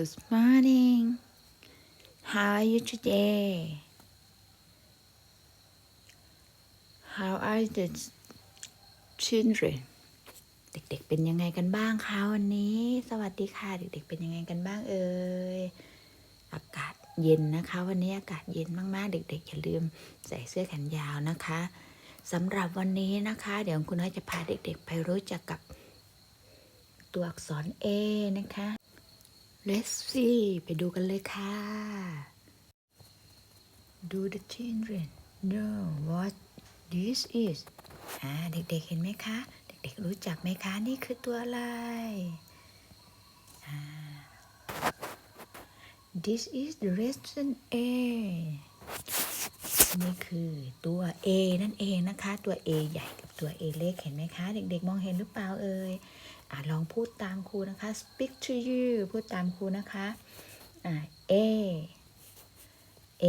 Good morning. How are you today? How are the children? เด็กๆ เป็นยังไงกันบ้างคะวันนี้ สวัสดีค่ะ เด็กๆ เป็นยังไงกันบ้างเอ่ย อากาศเย็นนะคะ วันนี้อากาศเย็นมากๆ เด็กๆ อย่าลืมใส่เสื้อแขนยาวนะคะสำหรับวันนี้นะคะ เดี๋ยวคุณน้อยจะพาเด็กๆ ไปรู้จักกับตัวอักษร A นะคะ Let's see ไปดูกันเลยค่ะ Do the children know what this is อ่าเด็กๆเห็นไหมคะ เด็กๆรู้จักไหมคะ นี่คือตัวอะไร This is the lesson A นี่คือตัว A นั่นเองนะคะ ตัว A ใหญ่กับตัว A เล็กเห็นไหมคะ เด็กๆ มองเห็นหรือเปล่าเอ่ย อะลองพูดตามครูนะคะ speak to you พูดตามครูนะคะอ่า A A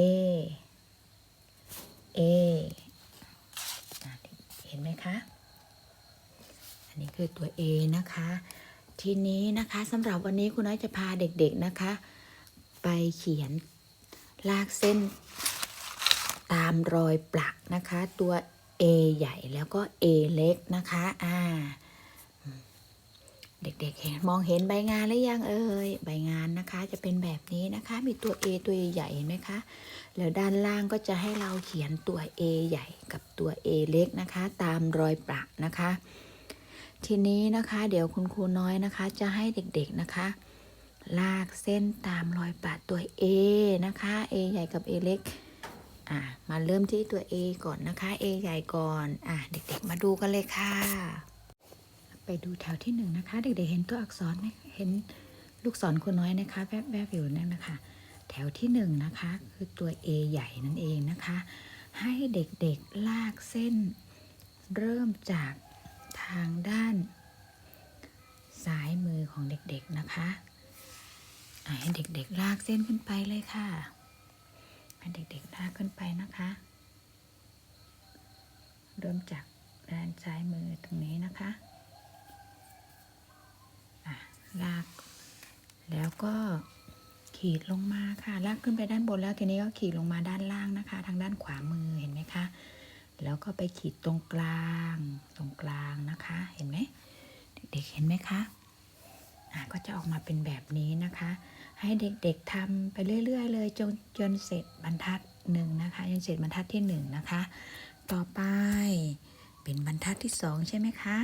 A อะเห็นไหมคะ อันนี้คือตัว A นะคะ ทีนี้นะคะสำหรับวันนี้คุณน้อยจะพาเด็กๆนะคะ ไปเขียนลากเส้นตามรอยปลักนะคะ ตัว A ใหญ่แล้วก็ A เล็กนะคะ อ่า เด็กๆเห็นมองเห็นใบงานหรือยังเอ่ยใบงานนะคะ จะเป็นแบบนี้นะคะ มีตัว A ตัวใหญ่เห็นไหมคะแล้วด้านล่างก็จะให้เราเขียนตัว A ใหญ่กับตัว A เล็กนะคะ ตามรอยปลักนะคะ ทีนี้นะคะ เดี๋ยวคุณครูน้อยนะคะ จะให้เด็กๆนะคะ ลากเส้นตามรอยปลักตัว A นะคะ A ใหญ่กับ A เล็กอะมาเริ่มที่ตัว A ก่อนนะคะ A ใหญ่ก่อนอะเด็กๆมาดูกันเลยค่ะ ไปดูแถวที่หนึ่งนะคะ เด็กๆเห็นตัวอักษรไหมเห็นลูกศรคนน้อยนะคะแวบๆอยู่นั่นนะคะ แถวที่หนึ่งนะคะ คือตัว A ใหญ่นั่นเองนะคะ ให้เด็กๆลากเส้น เริ่มจากทางด้านซ้ายมือของเด็กๆนะคะอะให้เด็กๆลากเส้นขึ้นไปเลยค่ะให้เด็กๆลากขึ้นไปนะคะ เริ่มจากด้านซ้ายมือตรงนี้นะคะอะลาก แล้วก็ ขีดลงมาค่ะ ลากขึ้นไปด้านบนแล้วทีนี้ก็ขีดลงมาด้านล่างนะคะ ทางด้านขวามือเห็นไหมคะ แล้วก็ไปขีดตรงกลาง ตรงกลางนะคะ เห็นไหมเด็กๆเห็นไหมคะะก็จะออกมาเป็นแบบนี้นะคะ ให้เด็กๆทำไปเรื่อย ๆ เลยจนจนเสร็จบรรทัดหนึ่งนะคะจนเสร็จบรรทัดที่หนึ่งนะคะ ต่อไปเป็นบรรทัดที่สองใช่ไหมคะ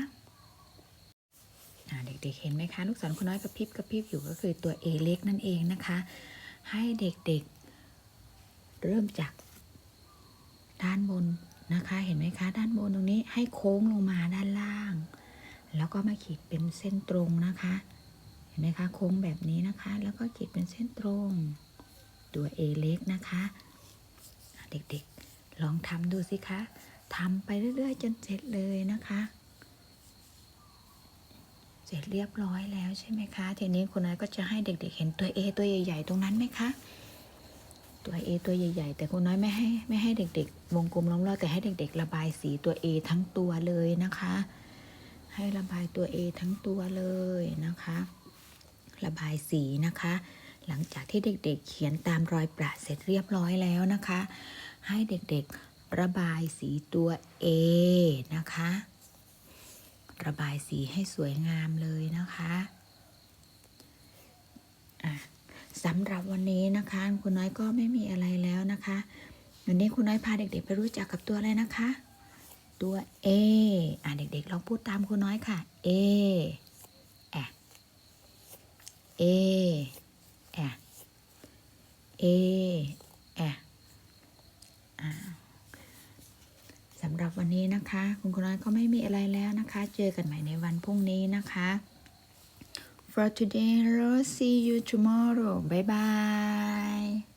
เด็กๆเห็นไหมคะลูกศรคุณน้อยกระพริบกระพริบอยู่ก็คือตัว A เล็กนั่นเองนะคะ ให้เด็กๆ เริ่มจากด้านบนนะคะ เห็นไหมคะ ด้านบนตรงนี้ให้โค้งลงมาด้านล่าง แล้วก็มาขีดเป็นเส้นตรงนะคะ เห็นไหมคะโค้งแบบนี้นะคะ แล้วก็ขีดเป็นเส้นตรง ตัว A เล็กนะคะอะเด็กๆลองทำดูสิคะทำไปเรื่อยๆ จนเสร็จเลยนะคะ เสร็จเรียบร้อยแล้วใช่ไหมคะ ทีนี้คุณนายก็จะให้เด็กๆ เห็นตัว A ตัวใหญ่ๆ ตรงนั้นไหมคะ ตัว A ตัวใหญ่ ๆ แต่คุณน้อยไม่ให้ไม่ให้เด็ก ๆ วงกลมล้อมรอบแต่ให้เด็ก ๆ ระบายสีตัว A ทั้งตัวเลยนะคะ ให้ระบายตัว A ทั้งตัวเลยนะคะ ระบายสีนะคะ หลังจากที่เด็ก ๆ เขียนตามรอยประเสร็จเรียบร้อยแล้วนะคะ ให้เด็กๆระบายสีตัว A นะคะ ระบายสีให้สวยงามเลยนะคะะสำหรับวันนี้นะคะคุณน้อยก็ไม่มีอะไรแล้วนะคะวันนี้คุณน้อยพาเด็ก ๆ ไปรู้จักกับตัวอะไรนะคะ ตัว A อะเด็กๆลองพูดตามคุณน้อยค่ะ A แอะ A แอะ A แอะอ่าสำหรับวั นี้นะคะ คุณคุณน้อยก็ไม่มีอะไรแล้วนะคะ เจอกันใหม่ในวันพรุ่งนี้นะคะ For today, I'll see you tomorrow. Bye bye.